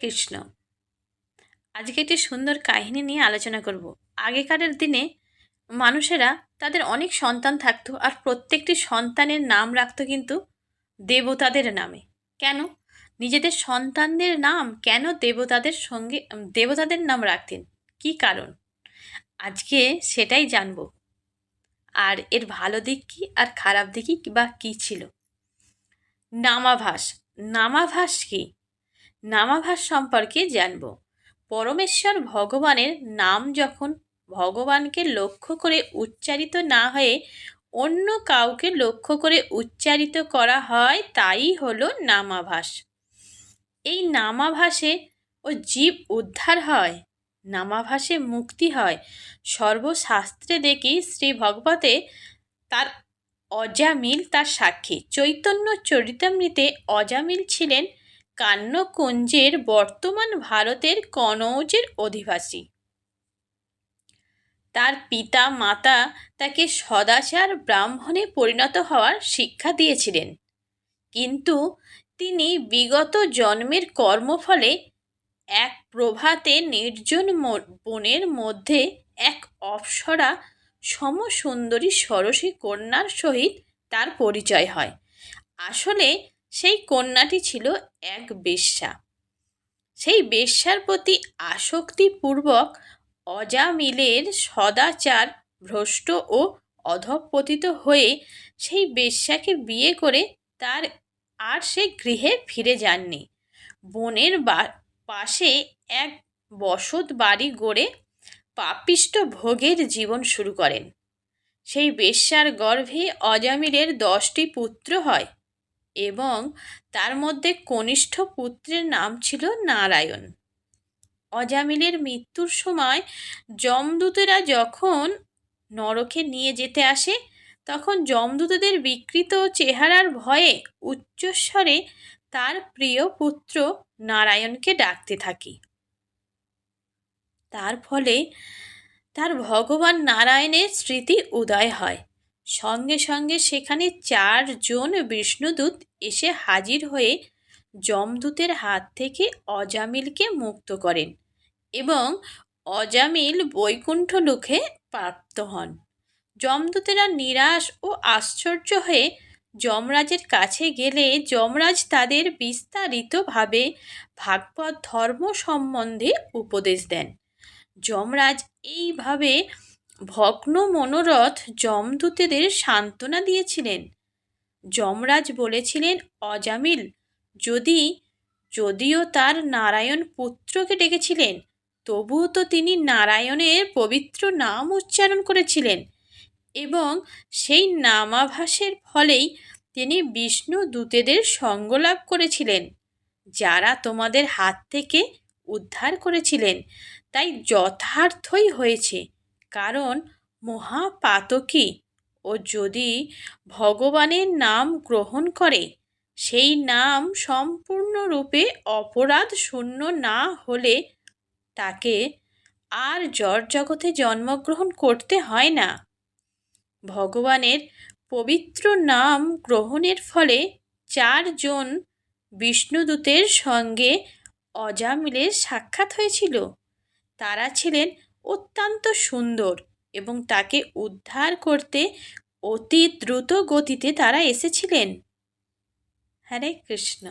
কৃষ্ণ। আজকে একটি সুন্দর কাহিনী নিয়ে আলোচনা করব। আগেকারের দিনে মানুষেরা তাদের অনেক সন্তান থাকতো আর প্রত্যেকটি সন্তানের নাম রাখতো কিন্তু দেবতাদের নামে। কেন? নিজেদের সন্তানদের নাম কেন দেবতাদের সঙ্গে, দেবতাদের নাম রাখতেন? কি কারণ? আজকে সেটাই জানব। আর এর ভালো দিক কী আর খারাপ দিকই বা কী ছিল? নামাভাস। নামাভাস কী? নামাভাস সম্পর্কে জানব। পরমেশ্বর ভগবানের নাম যখন ভগবানকে লক্ষ্য করে উচ্চারিত না হয়ে অন্য কাউকে লক্ষ্য করে উচ্চারিত করা হয়, তাই হলো নামাভাস। এই নামাভাসে ও জীব উদ্ধার হয়, নামাভাসে মুক্তি হয়। সর্বশাস্ত্রে দেখি শ্রী ভগবতে তার অজামিল তার সাক্ষী। চৈতন্য চরিতামৃতে অজামিল ছিলেন কান্যকুঞ্জের বর্তমান ভারতের কনৌজের অধিবাসী। তার পিতা মাতা তাকে সদাচার ব্রাহ্মণে পরিণত হওয়ার শিক্ষা দিয়েছিলেন। কিন্তু তিনি বিগত জন্মের কর্মফলে এক প্রভাতে নির্জন বনের মধ্যে এক অপ্সরা সমসুন্দরী সরসী কন্যার সহিত তার পরিচয় হয়। আসলে সেই কন্যাটি ছিল এক বেশ্যা। সেই বেশ্যার প্রতি আসক্তিপূর্বক অজামিলের সদাচার ভ্রষ্ট ও অধপতিত হয়ে সেই বেশ্যাকে বিয়ে করে তার আর সে গৃহে ফিরে যাননি। বনের পাশে এক বসত বাড়ি গড়ে পাপিষ্ট ভোগের জীবন শুরু করেন। সেই বেশ্যার গর্ভে অজামিলের দশটি পুত্র হয়। এবং তার মধ্যে কনিষ্ঠ পুত্রের নাম ছিল নারায়ণ। অজামিলের মৃত্যুর সময় যমদূতেরা যখন নরকে নিয়ে যেতে আসে, তখন যমদূতদের বিকৃত চেহারার ভয়ে উচ্চস্বরে তার প্রিয় পুত্র নারায়ণকে ডাকতে থাকি। তার ফলে তার ভগবান নারায়ণের স্মৃতি উদয় হয়। সঙ্গে সঙ্গে সেখানে চারজন বিষ্ণুদূত এসে হাজির হয়ে যমদূতের হাত থেকে অজামিলকে মুক্ত করেন এবং অজামিল বৈকুণ্ঠ লোকে প্রাপ্ত হন। যমদূতেরা নিরাশ ও আশ্চর্য হয়ে যমরাজের কাছে গেলে যমরাজ তাদের বিস্তারিতভাবে ভাগবত ধর্ম সম্বন্ধে উপদেশ দেন। যমরাজ এইভাবে ভগ্ন মনোরথ যমদূতেদের সান্ত্বনা দিয়েছিলেন। যমরাজ বলেছিলেন, অজামিল, যদি, যদিও তার নারায়ণ পুত্রকে ডেকেছিলেন, তবুও তো তিনি নারায়ণের পবিত্র নাম উচ্চারণ করেছিলেন এবং সেই নামাভাসের ফলেই তিনি বিষ্ণু দূতেদের সঙ্গ লাভ করেছিলেন। যারা তোমাদের হাত থেকে উদ্ধার করেছিলেন, তাই যথার্থই হয়েছে। কারণ মহাপাতকী ও যদি ভগবানের নাম গ্রহণ করে, সেই নাম সম্পূর্ণরূপে অপরাধ শূন্য না হলে তাকে আর জড় জগতে জন্মগ্রহণ করতে হয় না। ভগবানের পবিত্র নাম গ্রহণের ফলে চারজন বিষ্ণুদূতের সঙ্গে অজামিলের সাক্ষাৎ হয়েছিল। তারা ছিলেন অত্যন্ত সুন্দর এবং তাকে উদ্ধার করতে অতি দ্রুত গতিতে তারা এসেছিলেন। হরে কৃষ্ণ।